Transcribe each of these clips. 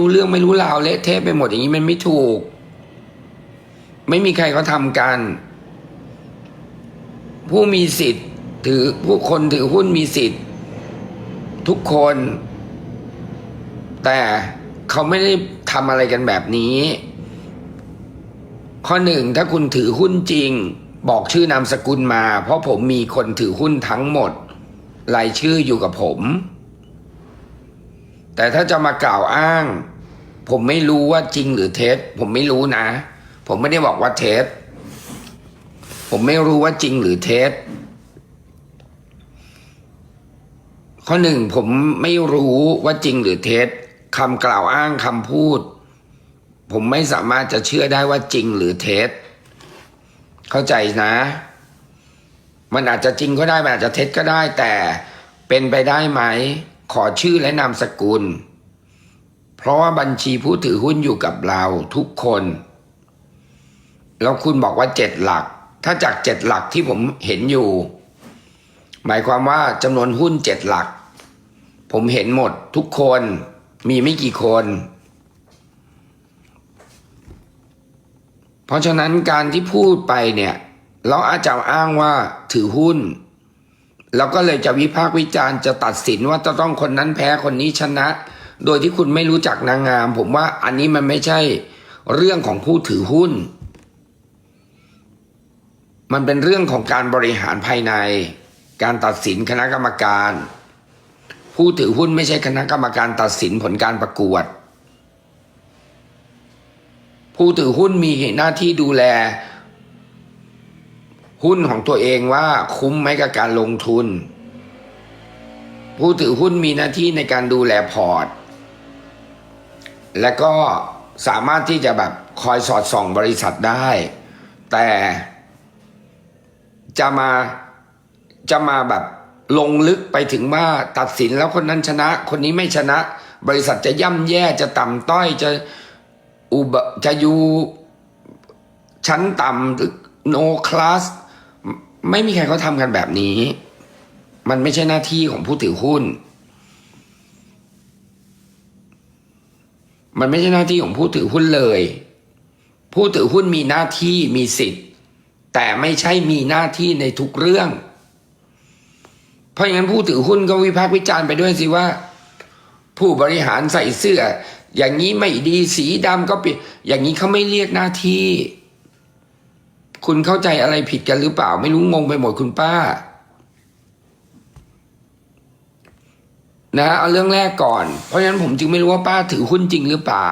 รู้เรื่องไม่รู้ราวเละเทะไปหมดอย่างนี้มันไม่ถูก ไม่มีใครเขาทำกัน ผู้มีสิทธิ์ ถือผู้คนถือหุ้นมีสิทธิ์ ทุกคน แต่เขาไม่ได้ทำอะไรกันแบบนี้ ข้อหนึ่งถ้าคุณถือหุ้นจริง บอกชื่อนามสกุลมา เพราะผมมีคนถือหุ้นทั้งหมดรายชื่ออยู่กับผม แต่ถ้าจะมากล่าวอ้าง ผมไม่รู้ว่าจริงหรือเท็จผมไม่รู้นะ ผมไม่ได้บอกว่าเท็จผมไม่รู้ว่าจริงหรือเท็จข้อหนึ่งผมไม่รู้ว่าจริงหรือเท็จคำกล่าวอ้างคำพูด ผมไม่สามารถจะเชื่อได้ว่าจริงหรือเท็จเข้าใจนะ มันอาจจะจริงก็ได้มันอาจจะเท็จก็ได้แต่เป็นไปได้ไหม ขอชื่อและนามสกุล เพราะว่าบัญชีผู้ถือหุ้นอยู่กับเราทุกคน แล้วคุณบอกว่าเจ็ดหลัก ถ้าจากเจ็ดหลักที่ผมเห็นอยู่ หมายความว่าจำนวนหุ้นเจ็ดหลัก ผมเห็นหมดทุกคนมีไม่กี่คน เพราะฉะนั้นการที่พูดไปเนี่ย เราอาจจะอ้างว่าถือหุ้นแล้วก็เลยจะวิพากษ์วิจารณ์จะตัดสินว่าจะต้องคนนั้นแพ้คนนี้ชนะ โดยที่คุณไม่รู้จักนางงาม ผมว่าอันนี้มันไม่ใช่เรื่องของผู้ถือหุ้น มันเป็นเรื่องของการบริหารภายใน การตัดสินคณะกรรมการ ผู้ถือหุ้นไม่ใช่คณะกรรมการตัดสินผลการประกวด ผู้ถือหุ้นมีหน้าที่ดูแล หุ้นของตัวเองว่าคุ้มไหมกับการลงทุนผู้ถือหุ้นมีหน้าที่ในการดูแลพอร์ต และก็สามารถที่จะแบบคอยสอดส่องบริษัทได้ แต่จะมาจะมาแบบลงลึกไปถึงว่าตัดสินแล้วคนนั้นชนะ คนนี้ไม่ชนะ บริษัทจะย่ำแย่จะต่ำต้อยจะอุบจะอยู่ชั้นต่ำหรือ no class ไม่มีใครเขาทำกันแบบนี้ มันไม่ใช่หน้าที่ของผู้ถือหุ้น มันไม่ใช่หน้าที่ของผู้ถือหุ้นเลย ผู้ถือหุ้นมีหน้าที่มีสิทธิ์ แต่ไม่ใช่มีหน้าที่ในทุกเรื่อง เพราะงนั้นผู้ถือหุ้นก็วิพากษ์วิจารณ์ไปด้วยสิว่า ผู้บริหารใส่เสื้อ อย่างนี้ไม่ดีสีดำก็เปลี่ยนอย่างนี้เขาไม่เรียกหน้าที่ คุณเข้าใจอะไรผิดกันหรือเปล่า ไม่รู้งงไปหมดคุณป้า นะเอาเรื่องแรกก่อน เพราะฉะนั้นผมจึงไม่รู้ว่าป้าถือหุ้นจริงหรือเปล่า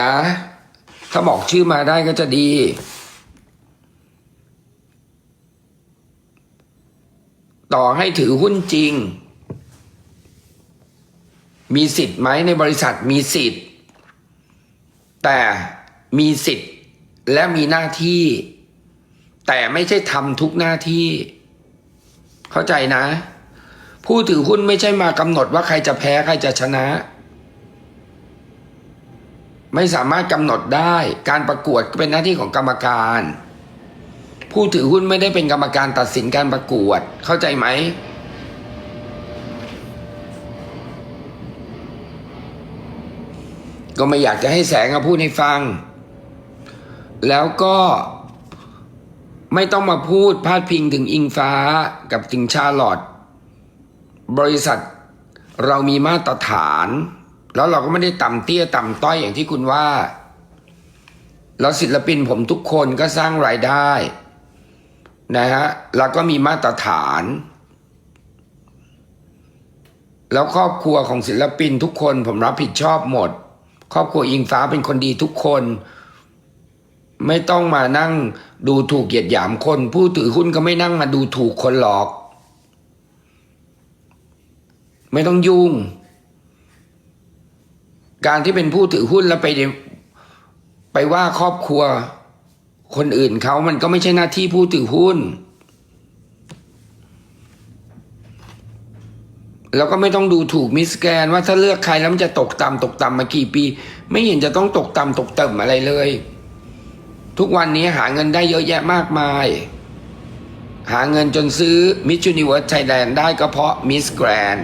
นะ ถ้าบอกชื่อมาได้ก็จะดี ต่อให้ถือหุ้นจริง มีสิทธิ์ไหมในบริษัทมีสิทธิ์ แต่มีสิทธิ์และมีหน้าที่ แต่ไม่ใช่ทำทุกหน้าที่ เข้าใจนะ ผู้ถือหุ้นไม่ใช่มากำหนดว่าใครจะแพ้ใครจะชนะ ไม่สามารถกำหนดได้การประกวดเป็นหน้าที่ของกรรมการ ผู้ถือหุ้นไม่ได้เป็นกรรมการตัดสินการประกวดเข้าใจไหมก็ไม่อยากจะให้แสงมาพูดให้ฟัง แล้วก็ไม่ต้องมาพูดพาดพิงถึงอิงฟ้ากับถึงชาลอต บริษัทเรามีมาตรฐาน แล้วเราก็ไม่ได้ต่ำเตี้ยต่ำต้อยอย่างที่คุณว่า แล้วศิลปินผมทุกคนก็สร้างรายได้นะฮะแล้วก็มีมาตรฐาน แล้วครอบครัวของศิลปินทุกคนผมรับผิดชอบหมด ครอบครัวอิงฟ้าเป็นคนดีทุกคน ไม่ต้องมานั่งดูถูกเหยียดหยามคน ผู้ถือหุ้นก็ไม่นั่งมาดูถูกคนหรอก ไม่ต้องยุ่ง การที่เป็นผู้ถือหุ้นแล้วไปไปว่าครอบครัว คนอื่นเขามันก็ไม่ใช่หน้าที่ผู้ถือหุ้น แล้วก็ไม่ต้องดูถูกมิสแกนว่าถ้าเลือกใครแล้วมันจะตกต่ำตกต่ำมากี่ปี ไม่เห็นจะต้องตกต่ำตกต่ำอะไรเลย ทุกวันนี้หาเงินได้เยอะแยะมากมายหาเงินจนซื้อมิ s ูนิเวิร์สไทยแลนด์ได้ก็เพราะมิสแกรน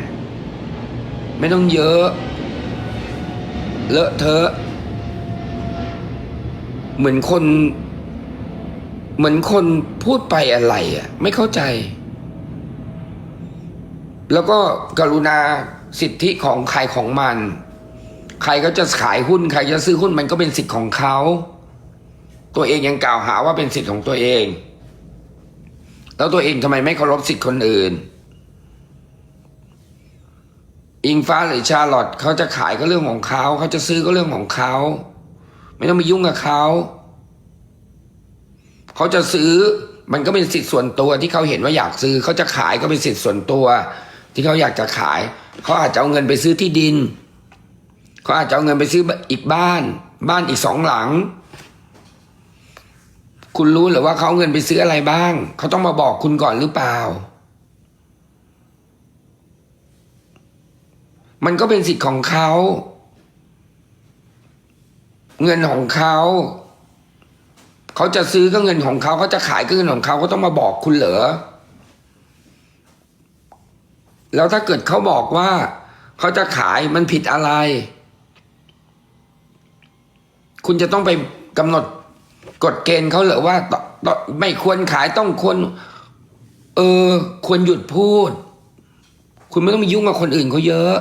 ไม่ต้องเยอะ เลอะเทอะ เหมือนคน เหมือนคนพูดไปอะไรอะ ไม่เข้าใจ แล้วก็กรุณาสิทธิของใครของมัน ใครก็จะขายหุ้น ใครจะซื้อหุ้นมันก็เป็นสิทธิ์ของเขา ตัวเองยังกล่าวหาว่าเป็นสิทธิ์ของตัวเอง แล้วตัวเองทำไมไม่เคารพสิทธิ์คนอื่น อิงฟ้าหรือชาลอตเขาจะขายก็เรื่องของเขาเขาจะซื้อก็เรื่องของเขาไม่ต้องไปยุ่งกับเขาเขาจะซื้อมันก็เป็นสิทธิ์ส่วนตัวที่เขาเห็นว่าอยากซื้อเขาจะขายก็เป็นสิทธิ์ส่วนตัว ที่เขาอยากจะขายเขาอาจจะเอาเงินไปซื้อที่ดินเขาอาจจะเอาเงินไปซื้ออีกบ้าน บ้านอีกสองหลัง คุณรู้หรือว่าเขาเอาเงินไปซื้ออะไรบ้างเขาต้องมาบอกคุณก่อนหรือเปล่า มันก็เป็นสิทธิ์ของเขา เงินของเขาเขาจะซื้อก็เงินของเขาเขาจะขายก็เงินของเขาเขาต้องมาบอกคุณเหรอแล้วถ้าเกิดเขาบอกว่าเขาจะขายมันผิดอะไร คุณจะต้องไปกำหนดกฎเกณฑ์เขาเหรอว่าไม่ควรขายต้องควรเออ ควรหยุดพูด คุณไม่ต้องไปยุ่งกับคนอื่นเขาเยอะ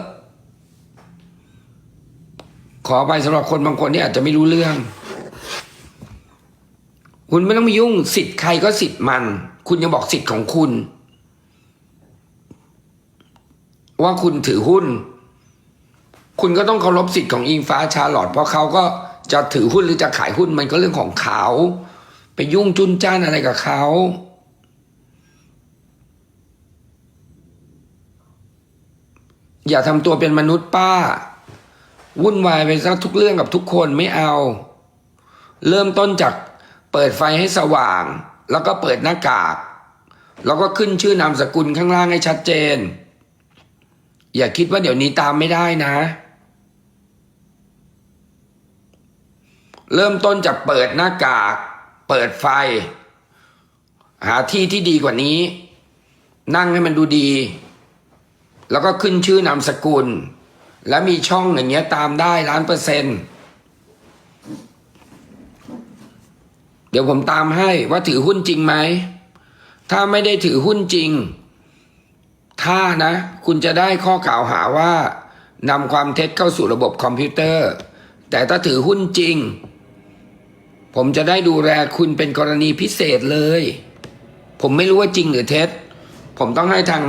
อไปสำหรับคนบางคนที่อาจจะไม่รู้เรื่อง คุณไม่ต้องไปยุ่งสิทธิ์ใครก็สิทธิ์มัน คุณยังบอกสิทธิ์ของคุณ ว่าคุณถือหุ้น คุณก็ต้องเคารพสิทธิ์ของอิงฟ้าชาลอตเพราะเขาก็จะถือหุ้นหรือจะขายหุ้นมันก็เรื่องของเขา ไปยุ่งจุนจ้านอะไรกับเขาอย่าทำตัวเป็นมนุษย์ป้า วุ่นวายไปซะทุกเรื่องกับทุกคนไม่เอา เริ่มต้นจากเปิดไฟให้สว่าง แล้วก็เปิดหน้ากาก แล้วก็ขึ้นชื่อนามสกุลข้างล่างให้ชัดเจน อย่าคิดว่าเดี๋ยวนี้ตามไม่ได้นะ เริ่มต้นจากเปิดหน้ากาก เปิดไฟ หาที่ที่ดีกว่านี้ นั่งให้มันดูดี แล้วก็ขึ้นชื่อนามสกุล และมีช่องอย่างเงี้ยตามได้ล้านเปอร์เซ็นต์เดี๋ยวผมตามให้ว่าถือหุ้นจริงไหม ถ้าไม่ได้ถือหุ้นจริง ถ้านะ คุณจะได้ข้อกล่าวหาว่านำความเท็จเข้าสู่ระบบคอมพิวเตอร์ แต่ถ้าถือหุ้นจริง ผมจะได้ดูแลคุณเป็นกรณีพิเศษเลย ผมไม่รู้ว่าจริงหรือเท็จ ผมต้องให้ทาง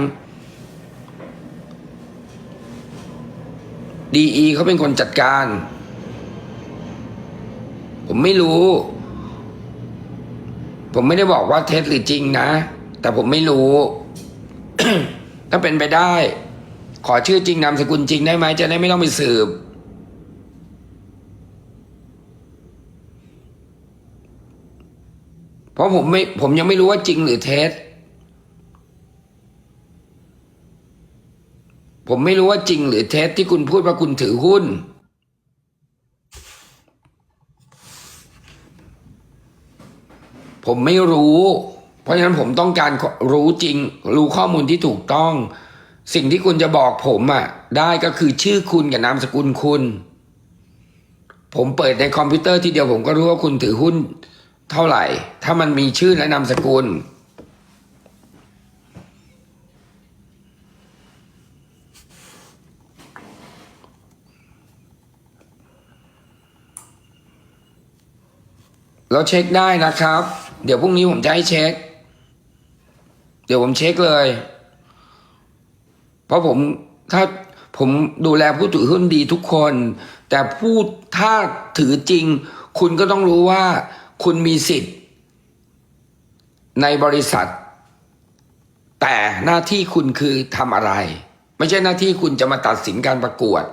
ดีอีเขาเป็นคนจัดการ ผมไม่รู้ ผมไม่ได้บอกว่าเท็จหรือจริงนะ แต่ผมไม่รู้ ถ้าเป็นไปได้ ขอชื่อจริงนามสกุลจริงได้ไหมจะได้ไม่ต้องไปสืบ เพราะผมไม่ผมยังไม่รู้ว่าจริงหรือเท็จ ผมไม่รู้ว่าจริงหรือเท็จที่คุณพูดว่าคุณถือหุ้น ผมไม่รู้ เพราะฉะนั้นผมต้องการรู้จริง รู้ข้อมูลที่ถูกต้อง สิ่งที่คุณจะบอกผมอะ่ะ ได้ก็คือชื่อคุณกับนามสกุลคุณ ผมเปิดในคอมพิวเตอร์ทีเดียวผมก็รู้ว่าคุณถือหุ้นเท่าไหร่ ถ้ามันมีชื่อและนามสกุล เราเช็คได้นะครับ เดี๋ยวพรุ่งนี้ผมจะให้เช็ค เดี๋ยวผมเช็คเลย เพราะผมถ้าผมดูแลผู้ถือหุ้นดีทุกคน แต่ผู้ถ้าถือจริง คุณก็ต้องรู้ว่า คุณมีสิทธิ์ ในบริษัท แต่หน้าที่คุณคือทำอะไร ไม่ใช่หน้าที่คุณจะมาตัดสินการประกวด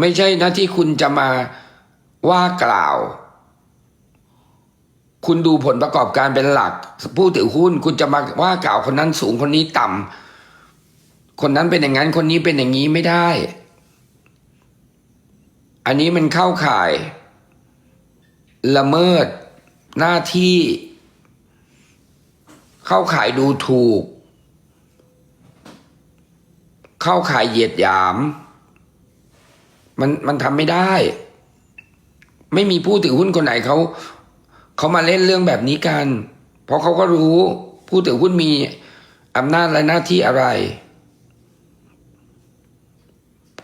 ไม่ใช่หน้าที่คุณจะมาว่ากล่าว คุณดูผลประกอบการเป็นหลัก ผู้ถือหุ้นคุณจะมาว่ากล่าวคนนั้นสูงคนนี้ต่ำคนนั้นเป็นอย่างนั้นคนนี้เป็นอย่างนี้ไม่ได้ อันนี้มันเข้าข่าย ละเมิดหน้าที่ เข้าข่ายดูถูก เข้าข่ายเหยียดหยาม มันมันทำไม่ได้ ไม่มีผู้ถือหุ้นคนไหนเขา เขามาเล่นเรื่องแบบนี้กัน เพราะเขาก็รู้ผู้ถือหุ้นมีอำนาจและหน้าที่อะไร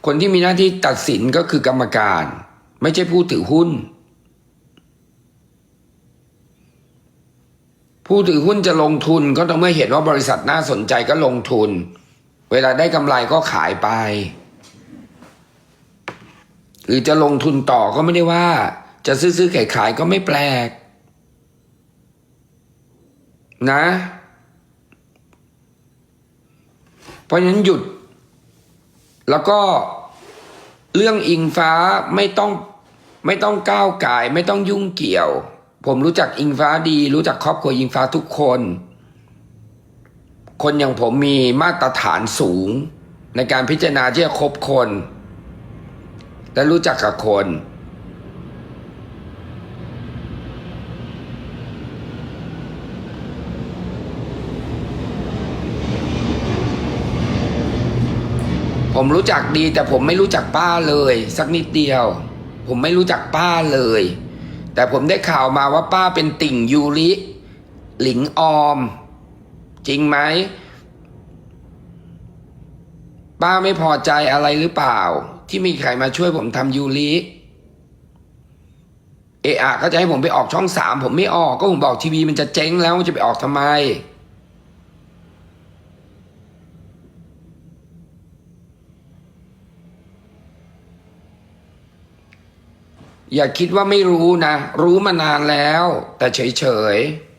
คนที่มีหน้าที่ตัดสินก็คือกรรมการ ไม่ใช่ผู้ถือหุ้น ผู้ถือหุ้นจะลงทุนก็ต้องเมื่อเห็นว่าบริษัทน่าสนใจก็ลงทุน เวลาได้กำไรก็ขายไป หรือจะลงทุนต่อก็ไม่ได้ว่า จะซื้อซื้อขายขายก็ไม่แปลก นะ เพราะฉะนั้นหยุด แล้วก็เรื่องอิงฟ้าไม่ต้องไม่ต้องก้าวไก่ไม่ต้องยุ่งเกี่ยว ผมรู้จักอิงฟ้าดี รู้จักครอบครัวอิงฟ้าทุกคน คนอย่างผมมีมาตรฐานสูง ในการพิจารณาที่จะคบคน และรู้จักกับคน ผมรู้จักดีแต่ผมไม่รู้จักป้าเลย สักนิดเดียว ผมไม่รู้จักป้าเลย แต่ผมได้ข่าวมาว่าป้าเป็นติ่งยูริหลิงออม จริงไหมป้าไม่พอใจอะไรหรือเปล่า ที่มีใครมาช่วยผมทำยูริเอะอะก็จะให้ผมไปออกช่องสามผมไม่ออกก็ผมบอกทีวีมันจะเจ๊งแล้วจะไปออกทำไม อย่าคิดว่าไม่รู้นะ รู้มานานแล้ว แต่เฉยๆ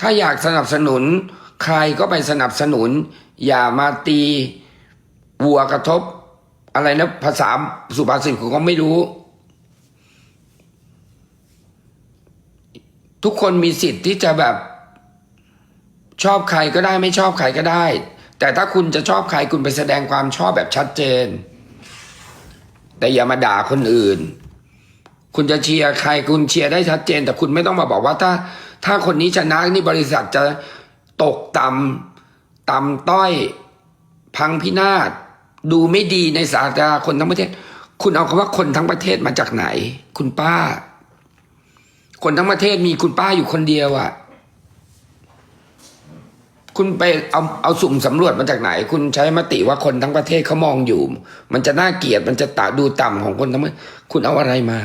ถ้าอยากสนับสนุน ใครก็ไปสนับสนุน อย่ามาตีวัวกระทบ อะไรนะภาษาสุภาษิตผมก็ไม่รู้ ทุกคนมีสิทธิ์ที่จะแบบ ชอบใครก็ได้ไม่ชอบใครก็ได้ แต่ถ้าคุณจะชอบใครคุณไปแสดงความชอบแบบชัดเจน แต่อย่ามาด่าคนอื่น คุณจะเชียร์ใครคุณเชียร์ได้ชัดเจน แต่คุณไม่ต้องมาบอกว่าถ้า ถ้าคนนี้ชนะนี่บริษัทจะตกต่ำต่ำต้อย พังพินาศดูไม่ดีในสายตาคนทั้งประเทศ คุณเอาคำว่าคนทั้งประเทศมาจากไหน คุณป้า คนทั้งประเทศมีคุณป้าอยู่คนเดียวอะ คุณไปเอาเอาสุ่มสำรวจมาจากไหน คุณใช้มติว่าคนทั้งประเทศเขามองอยู่ มันจะน่าเกลียดมันจะตาดูต่ำของคนทั้งคุณเอาอะไรมา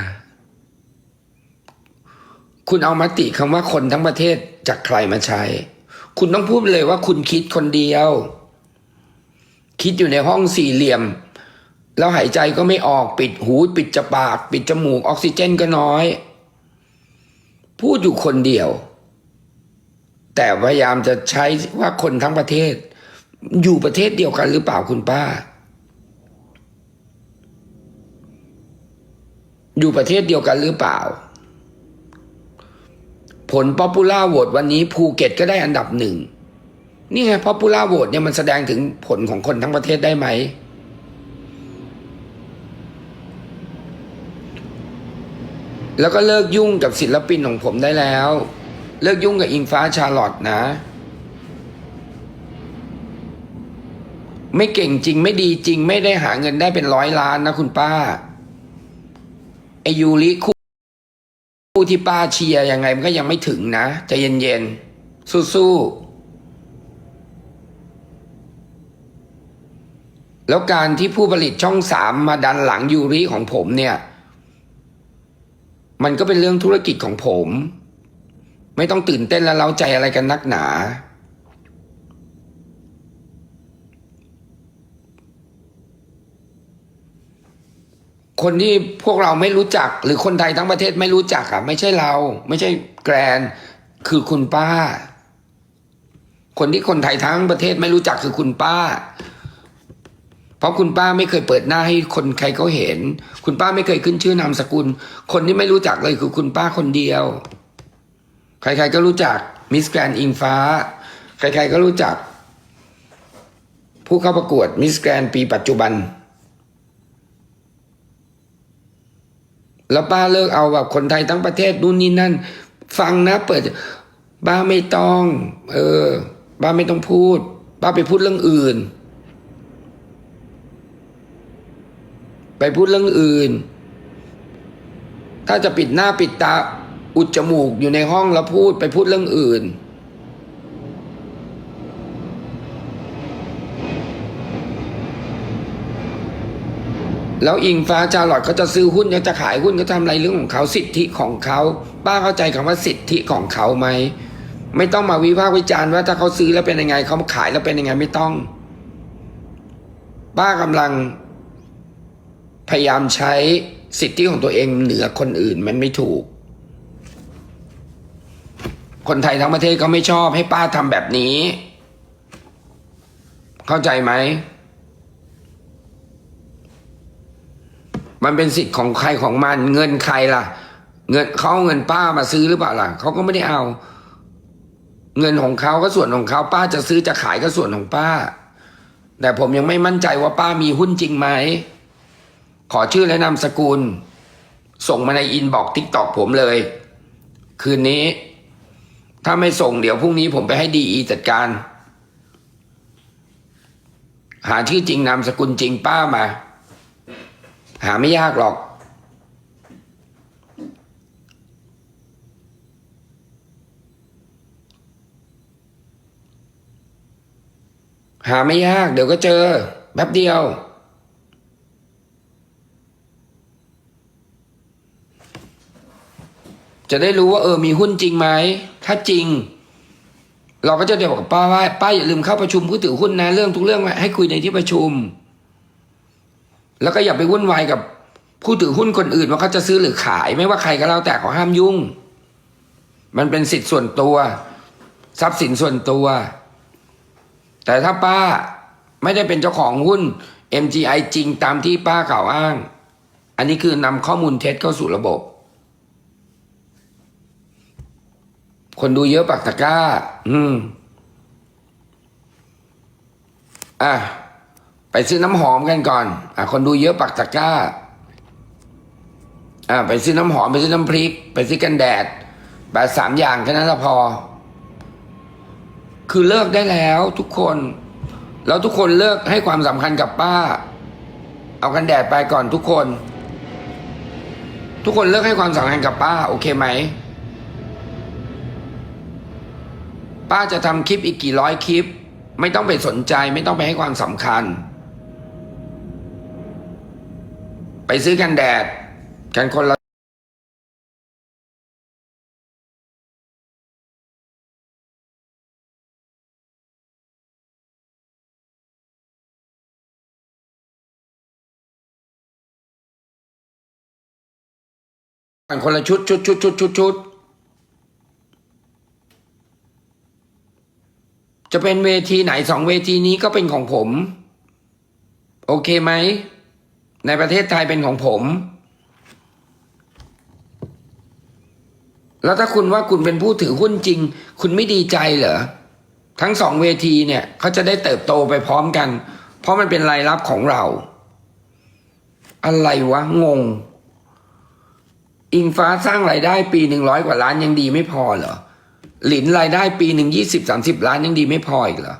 คุณเอามติคำว่าคนทั้งประเทศจากใครมาใช้ คุณต้องพูดเลยว่าคุณคิดคนเดียว คิดอยู่ในห้องสี่เหลี่ยม แล้วหายใจก็ไม่ออกปิดหู ปิดจปาก ปิดจมูกออกซิเจนก็น้อย พูดอยู่คนเดียว แต่พยายามจะใช้ว่าคนทั้งประเทศ อยู่ประเทศเดียวกันหรือเปล่าคุณป้า อยู่ประเทศเดียวกันหรือเปล่า ผลป๊อปปูล่าโหวตวันนี้ภูเก็ตก็ได้อันดับหนึ่งนี่ไงป๊อปปูล่าโหวตเนี่ยมันแสดงถึงผลของคนทั้งประเทศได้ไหมแล้วก็เลิกยุ่งกับศิลปินของผมได้แล้ว เลิกยุ่งกับอิงฟ้าชาลอตนะ ไม่เก่งจริงไม่ดีจริง ไม่ได้หาเงินได้เป็นร้อยล้านนะคุณป้าไอยูริคู่คู่ที่ป้าเชียร์ยังไงมันก็ยังไม่ถึงนะใจะเย็นๆ สู้ๆ แล้วการที่ผู้ผลิตช่องสามมาดันหลังยูริของผมเนี่ย มันก็เป็นเรื่องธุรกิจของผม ไม่ต้องตื่นเต้นและเล้าใจอะไรกันนักหนา คนที่พวกเราไม่รู้จัก หรือคนไทยทั้งประเทศไม่รู้จักอะไม่ใช่เรา ไม่ใช่แกรน คือคุณป้า คนที่คนไทยทั้งประเทศไม่รู้จักคือคุณป้า เพราะคุณป้าไม่เคยเปิดหน้าให้คนใครเขาเห็น คุณป้าไม่เคยขึ้นชื่อนามสกุล คนที่ไม่รู้จักเลยคือคุณป้าคนเดียว ใครๆก็รู้จักมิสแกรนอิงฟ้า ใครๆก็รู้จัก ผู้เข้าประกวดมิสแกรนปีปัจจุบัน แล้วป้าเลิกเอาแบบคนไทยทั้งประเทศนู่นนี่นั่น ฟังนะเปิดป้าไม่ต้อง เออป้าไม่ต้องพูดป้าไปพูดเรื่องอื่น ไปพูดเรื่องอื่น ถ้าจะปิดหน้าปิดตา อุดจมูกอยู่ในห้องแล้วพูดไปพูดเรื่องอื่น แล้วอิงฟ้าจาหลอดเขาจะซื้อหุ้นเขาจะขายหุ้นเขาทำอะไรเรื่องของเขาสิทธิของเขาป้าเข้าใจคำว่าสิทธิของเขาไหมไม่ต้องมาวิพากษ์วิจารณ์ว่าถ้าเขาซื้อแล้วเป็นยังไงเขาขายแล้วเป็นยังไงไม่ต้อง ป้ากำลัง พยายามใช้สิทธิของตัวเองเหนือคนอื่นมันไม่ถูก คนไทยทั้งประเทศก็ไม่ชอบให้ป้าทำแบบนี้ เข้าใจไหม มันเป็นสิทธิ์ของใครของมัน เงินใครล่ะ เงินเขาเงินป้ามาซื้อหรือเปล่าล่ะเขาก็ไม่ได้เอา เงินของเขาก็ส่วนของเขาป้าจะซื้อจะขายก็ส่วนของป้า แต่ผมยังไม่มั่นใจว่าป้ามีหุ้นจริงไหมขอชื่อและนามสกุล ส่งมาในอินบอกทิกตอกผมเลย คืนนี้ ถ้าไม่ส่งเดี๋ยวพรุ่งนี้ผมไปให้ดีอีจัดการ หาชื่อจริงนามสกุลจริงป้ามา หาไม่ยากหรอก หาไม่ยาก เดี๋ยวก็เจอแป๊บเดียว จะได้รู้ว่าเออมีหุ้นจริงไหม ถ้าจริง เราก็จะเดียวบอกกับป้าว่าป้าอย่าลืมเข้าประชุมผู้ถือหุ้นนะเรื่องทุกเรื่องให้คุยในที่ประชุม แล้วก็อย่าไปวุ่นวายกับผู้ถือหุ้นคนอื่นว่าเขาจะซื้อหรือขาย ไม่ว่าใครก็แล้วแต่ขอห้ามยุ่ง มันเป็นสิทธิ์ส่วนตัว ทรัพย์สินส่วนตัว แต่ถ้าป้าไม่ได้เป็นเจ้าของหุ้น MGI จริงตามที่ป้ากล่าวอ้าง อันนี้คือนำข้อมูลเท็จเข้าสู่ระบบ คนดูเยอะปักตะกร้า อืม อะ ไปซื้อน้ำหอมกันก่อน อะ คนดูเยอะปักตะกร้า อะ ไปซื้อน้ำหอม ไปซื้อน้ำพริก ไปซื้อกันแดด แบบสามอย่างแค่นั้นละพอ คือเลิกได้แล้วทุกคน แล้วทุกคนเลิกให้ความสำคัญกับป้า เอากันแดดไปก่อนทุกคน ทุกคนเลิกให้ความสำคัญกับป้า โอเคไหม ป้าจะทำคลิปอีกกี่ร้อยคลิป ไม่ต้องไปสนใจไม่ต้องไปให้ความสำคัญ ไปซื้อกันแดด กันคนละกันคนละชุดชุดชุดชุดชุดชุด จะเป็นเวทีไหนสองเวทีนี้ก็เป็นของผม โอเคไหม ในประเทศไทยเป็นของผม แล้วถ้าคุณว่าคุณเป็นผู้ถือหุ้นจริง คุณไม่ดีใจเหรอ ทั้งสองเวทีเนี่ยเขาจะได้เติบโตไปพร้อมกัน เพราะมันเป็นรายรับของเรา อะไรวะ งง อิงฟ้าสร้างรายได้ปีหนึ่งร้อยกว่าล้านยังดีไม่พอเหรอ หลินรายได้ปีหนึ่งยี่สิบสามสิบล้านยังดีไม่พออีกเหรอ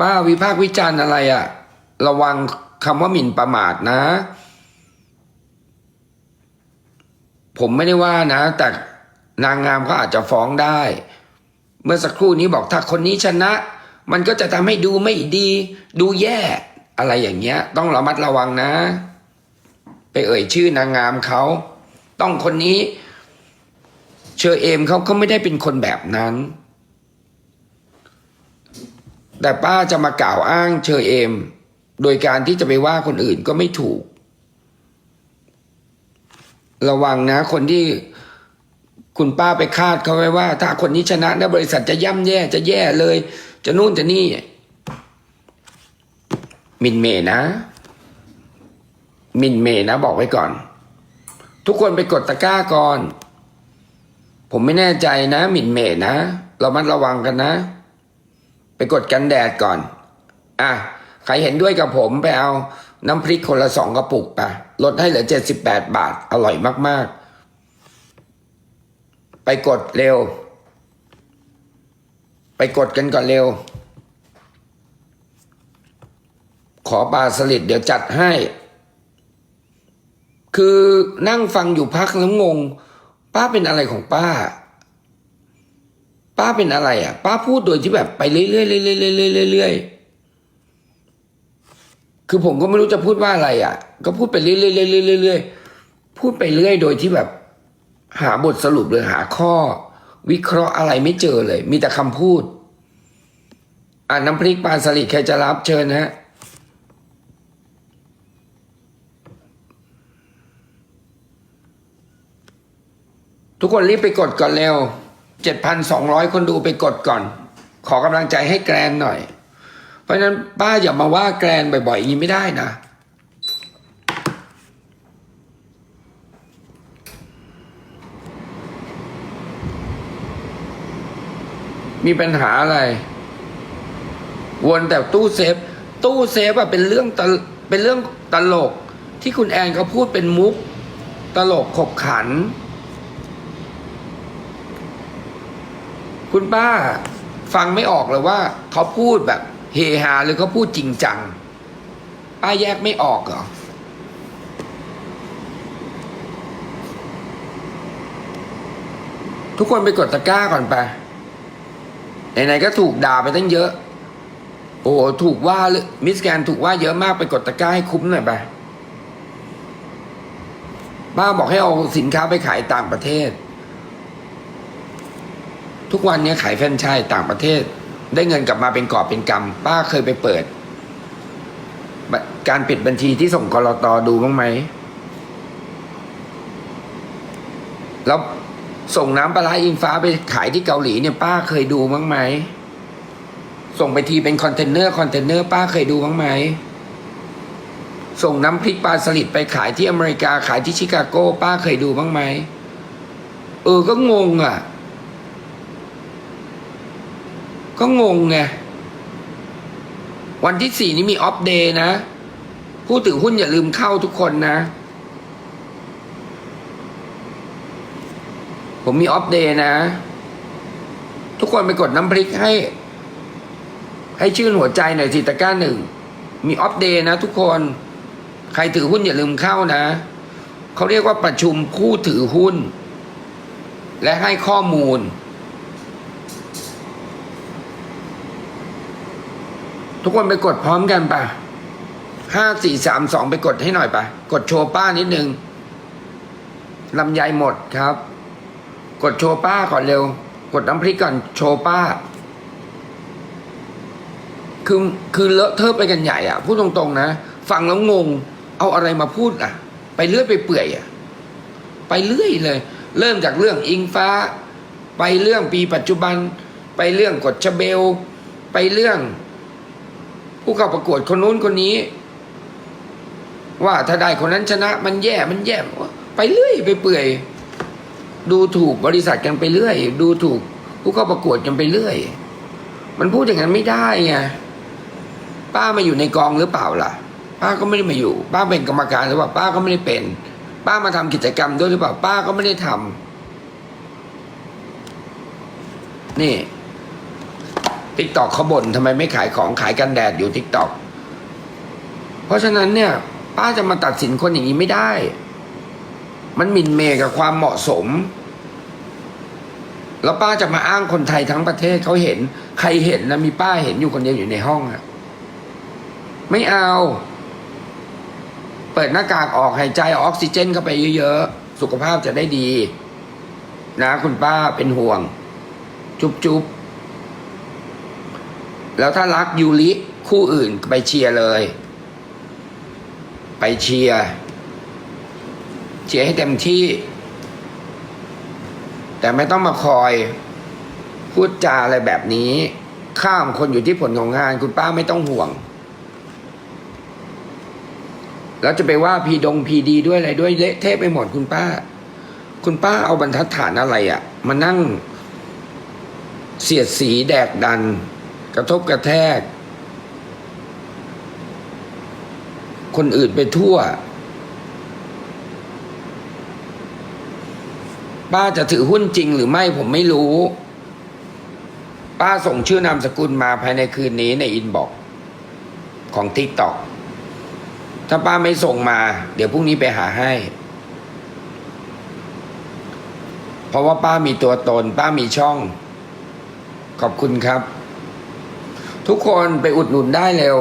ป้าวิพากษ์วิจารณ์อะไรอะระวังคำว่าหมิ่นประมาทนะ ผมไม่ได้ว่านะ แต่นางงามเขาอาจจะฟ้องได้ เมื่อสักครู่นี้บอกถ้าคนนี้ชนะ มันก็จะทำให้ดูไม่ดี ดูแย่ อะไรอย่างเงี้ย ต้องระมัดระวังนะ ไปเอ่ยชื่อนางงามเขาต้องคนนี้ เชอเอมเขาก็ไม่ได้เป็นคนแบบนั้น แต่ป้าจะมากล่าวอ้างเชอเอม โดยการที่จะไปว่าคนอื่นก็ไม่ถูก ระวังนะคนที่คุณป้าไปคาดเขาไว้ว่า ถ้าคนนี้ชนะแล้วบริษัทจะย่ำแย่จะแย่เลย จะนู่นจะนี่มินเมนะ มินเมนะบอกไว้ก่อน ทุกคนไปกดตะกร้าก่อน ผมไม่แน่ใจนะมินเมนะเรามันระวังกันนะ ไปกดกันแดดก่อน อะใครเห็นด้วยกับผมไปเอาน้ำพริกคนละสองกระปุกไปลดให้เหลือเจ็ดสิบแปดบาท อร่อยมาก ๆ ไปกดเร็ว ไปกดกันก่อนเร็ว ขอปลาสลิดเดี๋ยวจัดให้ คือนั่งฟังอยู่พักแล้วงง ป้าเป็นอะไรของป้า ป้าเป็นอะไร อะ ป้าพูดโดยที่แบบไปเรื่อยๆเรื่อยๆเรื่อยๆเรื่อยๆคือผมก็ไม่รู้จะพูดว่าอะไร อะ ก็พูดไปเรื่อยๆเรื่อยๆเรื่อยๆพูดไปเรื่อยโดยที่แบบ หาบทสรุปหรือหาข้อ วิเคราะห์อะไรไม่เจอเลย มีแต่คำพูด อ่าน้ำพริกปลาสลิดใครจะรับเชิญฮะ ทุกคนรีบไปกดก่อนเร็ว 7,200 คนดูไปกดก่อน ขอกำลังใจให้แกรนหน่อย เพราะฉะนั้นป้าอย่ามาว่าแกรนบ่อยๆอย่างนี้ไม่ได้นะมีปัญหาอะไร วนแต่ตู้เซฟ ตู้เซฟอะเป็นเรื่องตเป็นเรื่องตลกที่คุณแอนเขาพูดเป็นมุก ตลกขบขัน คุณป้าฟังไม่ออกเลยว่าเขาพูดแบบเฮฮาหรือเขาพูดจริงจัง ป้าแยกไม่ออกเหรอทุกคนไปกดตะกร้าก่อนไป ไหนๆก็ถูกด่าไปตั้งเยอะ โอ้โหถูกว่าเลยมิสแกนถูกว่าเยอะมากไปกดตะกร้าให้คุ้มหน่อยไปป้าบอกให้เอาสินค้าไปขายต่างประเทศ ทุกวันนี้ขายแฟรนไชส์ต่างประเทศ ได้เงินกลับมาเป็นกอบเป็นกำป้าเคยไปเปิด การปิดบัญชีที่ส่งกรอตดูบ้างไหมแล้วส่งน้ำปลาอิงฟ้าไปขายที่เกาหลีเนี่ยป้าเคยดูบ้างไหมส่งไปทีเป็นคอนเทนเนอร์คอนเทนเนอร์ป้าเคยดูบ้างไหมส่งน้ำพริกปลาสลิดไปขายที่อเมริกาขายที่ชิคาโกป้าเคยดูบ้างไหมเออก็งงอะ ก็งงไง วันที่สี่นี้มีออฟเดย์นะ ผู้ถือหุ้นอย่าลืมเข้าทุกคนนะ ผมมีออฟเดย์นะ ทุกคนไปกดน้ำพริกให้ ให้ชื่นหัวใจหน่อยสิตะก้าหนึ่ง มีออฟเดย์นะทุกคน ใครถือหุ้นอย่าลืมเข้านะ เขาเรียกว่าประชุมผู้ถือหุ้น และให้ข้อมูล ทุกคนไปกดพร้อมกันปะห้าสี่สามสองไปกดให้หน่อยปะกดโชว์ป้านิดนึงลำไยหมดครับ กดโชว์ป้าก่อนเร็ว กดน้ำพริกก่อนโชว์ป้า คือคือเลอะเทอะไปกันใหญ่อะพูดตรงๆนะฟังแล้วงง เอาอะไรมาพูดอะไปเรื่อยไปเปื่อยอะไปเรื่อยเลย เริ่มจากเรื่องอิงฟ้า ไปเรื่องปีปัจจุบัน ไปเรื่องกฎชเบล ไปเรื่อง ผู้เข้าประกวดคนนู้นคนนี้ ว่าถ้าได้คนนั้นชนะ มันแย่มันแย่ไปเรื่อยไปเปื่อย ดูถูกบริษัทกันไปเรื่อย ดูถูก ผู้เข้าประกวดกันไปเรื่อย มันพูดอย่างนั้นไม่ได้ไงป้ามาอยู่ในกองหรือเปล่าล่ะ ป้าก็ไม่ได้มาอยู่ ป้าเป็นกรรมการหรือเปล่าป้าก็ไม่ได้เป็น ป้ามาทำกิจกรรมด้วยหรือเปล่า ป้าก็ไม่ได้ทำนี่ ทิกตอกเขาบ่นทำไมไม่ขายของขายกันแดดอยู่ทิกตอกเพราะฉะนั้นเนี่ย ป้าจะมาตัดสินคนอย่างนี้ไม่ได้ มันหมิ่นเมกับความเหมาะสม แล้วป้าจะมาอ้างคนไทยทั้งประเทศเขาเห็น ใครเห็นนะมีป้าเห็นอยู่คนเดียวอยู่ในห้องอะไม่เอา เปิดหน้ากากออกหายใจออกซิเจนเข้าไปเยอะๆ สุขภาพจะได้ดี นะคุณป้าเป็นห่วง จุ๊บจุบ แล้วถ้ารักยูริคู่อื่นไปเชียร์เลย ไปเชียร์เชียร์ให้เต็มที่ แต่ไม่ต้องมาคอยพูดจาอะไรแบบนี้ ข้ามคนอยู่ที่ผลของงาน คุณป้าไม่ต้องห่วง แล้วจะไปว่าพีดงพีดีด้วยอะไรด้วยเละเทะไปหมดคุณป้า คุณป้าเอาบรรทัดฐานอะไรอะ่ะ มานั่งเสียดสีแดกดัน กระทบกระแทก คนอื่นไปทั่ว ป้าจะถือหุ้นจริงหรือไม่ผมไม่รู้ ป้าส่งชื่อนามสกุลมาภายในคืนนี้ในอินบอกของทิกตอกถ้าป้าไม่ส่งมา เดี๋ยวพรุ่งนี้ไปหาให้ เพราะว่าป้ามีตัวตน ป้ามีช่อง ขอบคุณครับ ทุกคนไปอุดหนุนได้เร็ว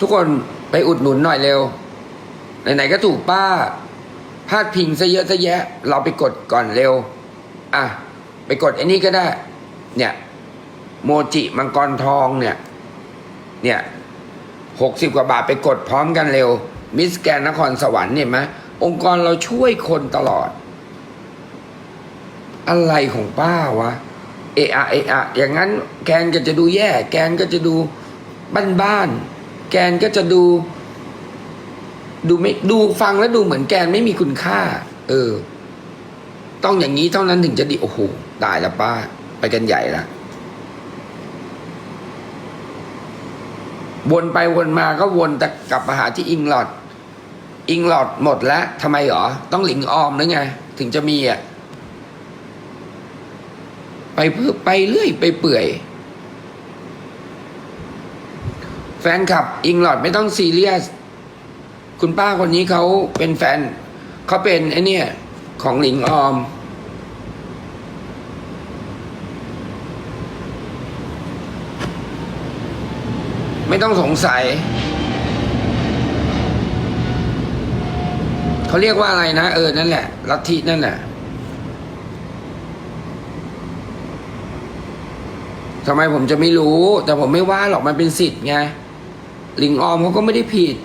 ทุกคนไปอุดหนุนหน่อยเร็ว ไหนๆก็ถูกป้า พาดพิงซะเยอะซะแยะ เราไปกดก่อนเร็ว อะ ไปกดไอ้นี่ก็ได้ เนี่ย โมจิมังกรทองเนี่ย เนี่ยหกสิบกว่าบาทไปกดพร้อมกันเร็ว มิสแกนนครสวรรค์เนี่ยไหมองค์กรเราช่วยคนตลอด อะไรของป้าวะ เอะอะเอะอะอย่างนั้นแกนก็จะดูแย่ แกนก็จะดูบ้านๆแกนก็จะดู ดูไม่ดูฟังแล้วดูเหมือนแกนไม่มีคุณค่า เออ ต้องอย่างนี้เท่านั้นถึงจะดีโอ้โหตายล้วป้า ไปกันใหญ่ละวนไปวนมาก็วนแต่กลับมาหาที่อิงหลอด อิงหลอดหมดแล้วทำไมหรอ ต้องหลิงออมหรือไง ถึงจะมีอะ ไปเพื่อไปเรื่อยไปเปื่อย แฟนคลับอิงหลอดไม่ต้องซีเรียส คุณป้าคนนี้เขาเป็นแฟน เขาเป็นไอเนี่ย ของหลิงออม ไม่ต้องสงสัย เขาเรียกว่าอะไรนะ เออ นั่นแหละ ลัทธินั่นแหละ ทำไมผมจะไม่รู้ แต่ผมไม่ว่าหรอกมันเป็นสิทธิ์ไงหลิงออมเขาก็ไม่ได้ผิด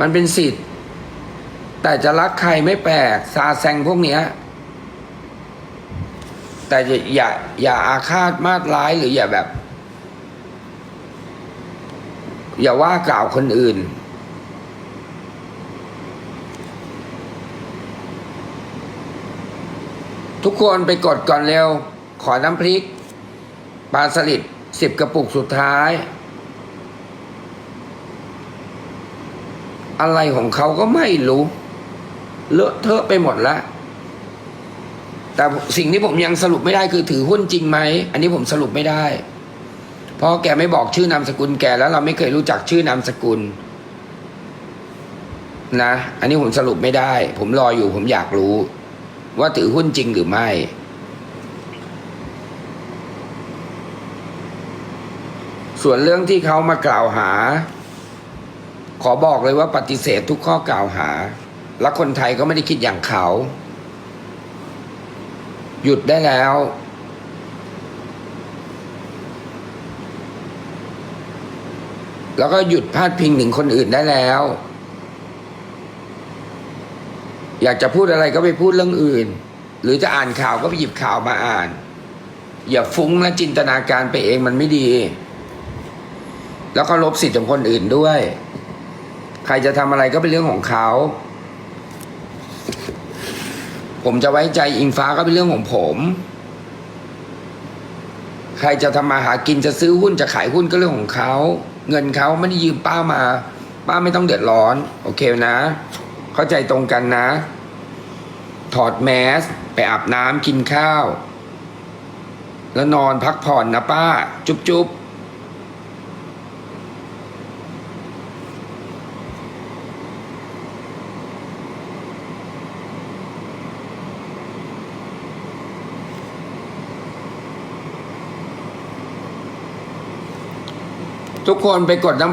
มันเป็นสิทธิ์ แต่จะรักใครไม่แปลกซาแซงพวกเนี้ย แต่อย่าอย่าอย่าอาฆาตมาดร้ายหรืออย่าแบบ อย่าว่ากล่าวคนอื่นทุกคนไปกดก่อนเร็ว ขอน้ำพริก ปลาสลิดสิบกระปุกสุดท้าย อะไรของเขาก็ไม่รู้ เลอะเทอะไปหมดแล้วแต่สิ่งที่ผมยังสรุปไม่ได้คือถือหุ้นจริงไหม อันนี้ผมสรุปไม่ได้ เพราะแกไม่บอกชื่อนามสกุลแกแล้วเราไม่เคยรู้จักชื่อนามสกุล นะ อันนี้ผมสรุปไม่ได้ ผมรออยู่ผมอยากรู้ ว่าถือหุ้นจริงหรือไม่ ส่วนเรื่องที่เขามากล่าวหา ขอบอกเลยว่าปฏิเสธทุกข้อกล่าวหา และคนไทยก็ไม่ได้คิดอย่างเขา หยุดได้แล้ว แล้วก็หยุดพาดพิงถึงคนอื่นได้แล้ว อยากจะพูดอะไรก็ไปพูดเรื่องอื่น หรือจะอ่านข่าวก็ไปหยิบข่าวมาอ่าน อย่าฟุ้งและจินตนาการไปเองมันไม่ดี แล้วก็ลบสิทธิ์ของคนอื่นด้วย ใครจะทำอะไรก็เป็นเรื่องของเขา ผมจะไว้ใจอิงฟ้าก็เป็นเรื่องของผม ใครจะทำมาหากินจะซื้อหุ้นจะขายหุ้นก็เรื่องของเขา เงินเขาไม่ได้ยืมป้ามา ป้าไม่ต้องเดือดร้อน โอเคนะ เข้าใจตรงกันนะ ถอดแมส ไปอาบน้ำกินข้าว แล้วนอนพักผ่อนนะป้า จุ๊บจุ๊บ ทุกคนไปกดน้ำ